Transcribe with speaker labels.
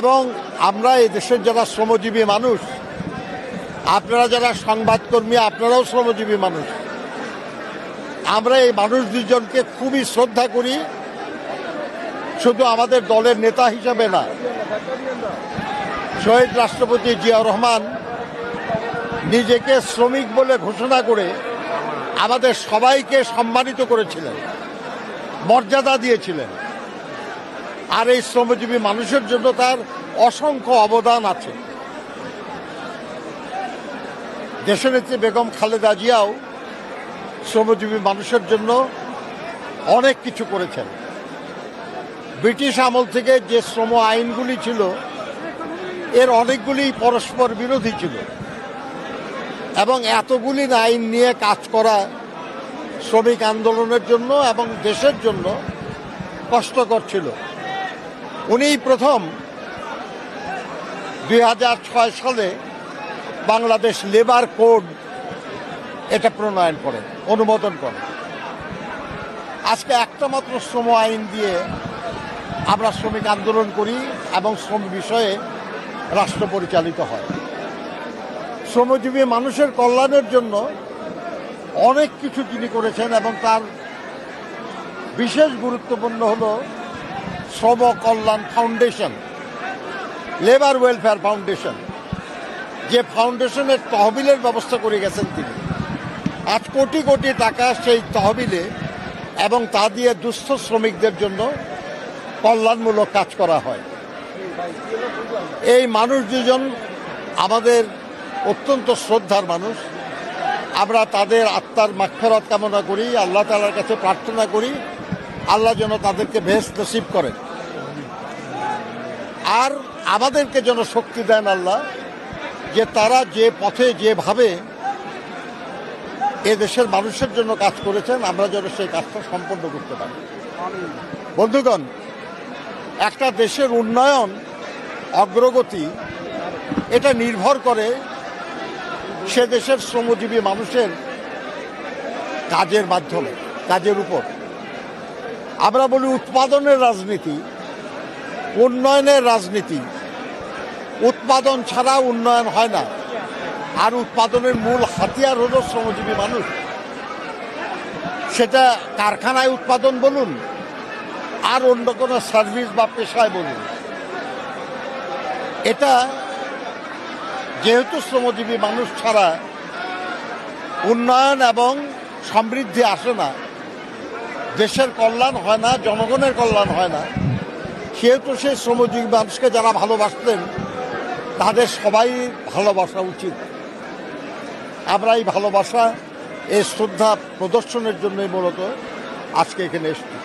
Speaker 1: এবং আমরা এই দেশের যারা শ্রমজীবী মানুষ, আপনারা যারা সংবাদকর্মী, আপনারাও শ্রমজীবী মানুষ। আমরা এই মানুষ দুজনকে খুবই শ্রদ্ধা করি, শুধু আমাদের দলের নেতা হিসাবে না। শহীদ রাষ্ট্রপতি জিয়াউর রহমান নিজেকে শ্রমিক বলে ঘোষণা করে আমাদের সবাইকে সম্মানিত করেছিলেন, মর্যাদা দিয়েছিলেন। আর এই শ্রমজীবী মানুষের জন্য তার অসংখ্য অবদান আছে। দেশনেত্রী বেগম খালেদা জিয়াও শ্রমজীবী মানুষের জন্য অনেক কিছু করেছেন। ব্রিটিশ আমল থেকে যে শ্রম আইনগুলি ছিল, এর অনেকগুলি পরস্পর বিরোধী ছিল। এবং এতগুলি আইন নিয়ে কাজ করা শ্রমিক আন্দোলনের জন্য এবং দেশের জন্য কষ্টকর ছিল। উনিই প্রথম দুই হাজার ছয় সালে বাংলাদেশ লেবার কোড এটা প্রণয়ন করেন অনুমোদন করেন আজকে একটা মাত্র শ্রম আইন দিয়ে আমরা শ্রমিক আন্দোলন করি এবং শ্রম বিষয়ে রাষ্ট্র পরিচালিত হয়। শ্রমজীবী মানুষের কল্যাণের জন্য অনেক কিছু তিনি করেছেন এবং তার বিশেষ গুরুত্বপূর্ণ হল শ্রম কল্যাণ ফাউন্ডেশন, লেবার ওয়েলফেয়ার ফাউন্ডেশন, যে ফাউন্ডেশনের তহবিলের ব্যবস্থা করে গেছেন তিনি। আজ কোটি কোটি টাকা সেই তহবিলে এবং তা দিয়ে দুস্থ শ্রমিকদের জন্য কল্যাণমূলক কাজ করা হয়। এই মানুষ দুজন আমাদের অত্যন্ত শ্রদ্ধার মানুষ। আমরা তাদের আত্মার মাক্ষরত কামনা করি, আল্লাহ তালার কাছে প্রার্থনা করি, আল্লাহ যেন তাদেরকে বেশ নসিব করেন। আর আমাদেরকে যেন শক্তি দেন আল্লাহ, যে তারা যে পথে যেভাবে এ দেশের মানুষের জন্য কাজ করেছেন, আমরা যেন সেই কাজটা সম্পন্ন করতে পারি। বন্ধুগণ, একটা দেশের উন্নয়ন, অগ্রগতি, এটা নির্ভর করে সে দেশের শ্রমজীবী মানুষের কাজের মাধ্যমে, কাজের উপর। আমরা বলি উৎপাদনের রাজনীতি উন্নয়নের রাজনীতি। উৎপাদন ছাড়া উন্নয়ন হয় না। আর উৎপাদনের মূল হাতিয়ার হলো শ্রমজীবী মানুষ। সেটা কারখানায় উৎপাদন বলুন, আর অন্য কোনো সার্ভিস বা পেশায় বলুন। এটা যেহেতু শ্রমজীবী মানুষ ছাড়া উন্নয়ন এবং সমৃদ্ধি আসে না, দেশের কল্যাণ হয় না, জনগণের কল্যাণ হয় না। সেহেতু সেই শ্রমজীবী মানুষকে যারা ভালোবাসতেন, তাদের সবাই ভালোবাসা উচিত। আমরা এই ভালোবাসা এই শ্রদ্ধা প্রদর্শনের জন্যই মূলত আজকে এখানে এসেছি।